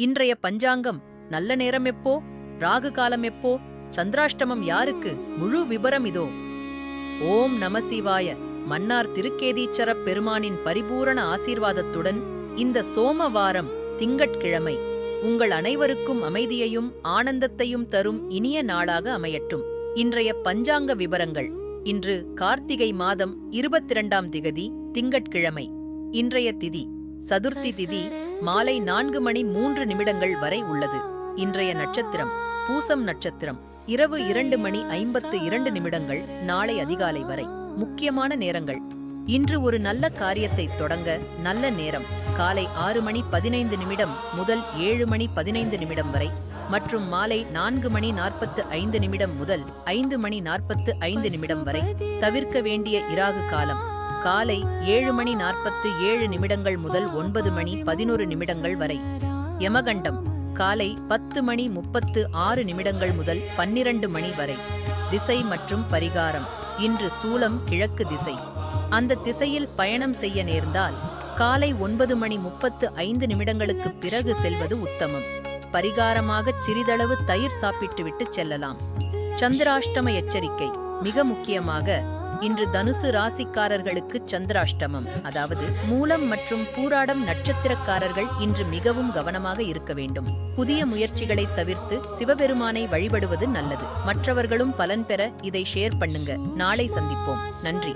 இன்றைய பஞ்சாங்கம் நல்ல நேரம் எப்போ? ராகு காலம் எப்போ? சந்திராஷ்டமம் யாருக்கு? முழு விபரம் இதோ. ஓம் நம சிவாய. மன்னார் திருக்கேதீச்சரப் பெருமானின் பரிபூரண ஆசீர்வாதத்துடன் இந்த சோமவாரம் திங்கட்கிழமை உங்கள் அனைவருக்கும் அமைதியையும் ஆனந்தத்தையும் தரும் இனிய நாளாக அமையட்டும். இன்றைய பஞ்சாங்க விவரங்கள் இன்று கார்த்திகை மாதம் இருபத்திரண்டாம் திகதி திங்கட்கிழமை. இன்றைய திதி சதுர்த்தி திதி மாலை நான்கு மணி மூன்று நிமிடங்கள் வரை உள்ளது. இன்றைய நட்சத்திரம் பூசம் நட்சத்திரம். இரவு இரண்டு மணி ஐம்பத்து இரண்டு நிமிடங்கள் நாளை அதிகாலை வரை. முக்கியமான நேரங்கள். இன்று ஒரு நல்ல காரியத்தை தொடங்க நல்ல நேரம். காலை ஆறு மணி பதினைந்து நிமிடம் முதல் ஏழு மணி பதினைந்து நிமிடம் வரை மற்றும் மாலை நான்கு மணி நாற்பத்து ஐந்து நிமிடம் முதல் ஐந்து மணி நாற்பத்து ஐந்து நிமிடம் வரை தவிர்க்க வேண்டிய இராகு காலம். காலை ஏழு மணி நாற்பத்து ஏழு நிமிடங்கள் முதல் ஒன்பது மணி பதினொரு நிமிடங்கள் வரை. யமகண்டம் காலை பத்து மணி முப்பத்து ஆறு நிமிடங்கள் முதல் பன்னிரண்டு மணி வரை. திசை மற்றும் பரிகாரம் இன்று சூலம் கிழக்கு திசை. அந்த திசையில் பயணம் செய்ய நேர்ந்தால் காலை ஒன்பது மணி முப்பத்து ஐந்து நிமிடங்களுக்கு பிறகு செல்வது உத்தமம். பரிகாரமாக சிறிதளவு தயிர் சாப்பிட்டுவிட்டு செல்லலாம். சந்திராஷ்டம எச்சரிக்கை மிக முக்கியமாக இன்று தனுசு ராசிக்காரர்களுக்கு சந்திராஷ்டமம். அதாவது மூலம் மற்றும் பூராடம் நட்சத்திரக்காரர்கள் இன்று மிகவும் கவனமாக இருக்க வேண்டும். புதிய முயற்சிகளை தவிர்த்து சிவபெருமானை வழிபடுவது நல்லது. மற்றவர்களும் பலன் பெற இதை ஷேர் பண்ணுங்க. நாளை சந்திப்போம். நன்றி.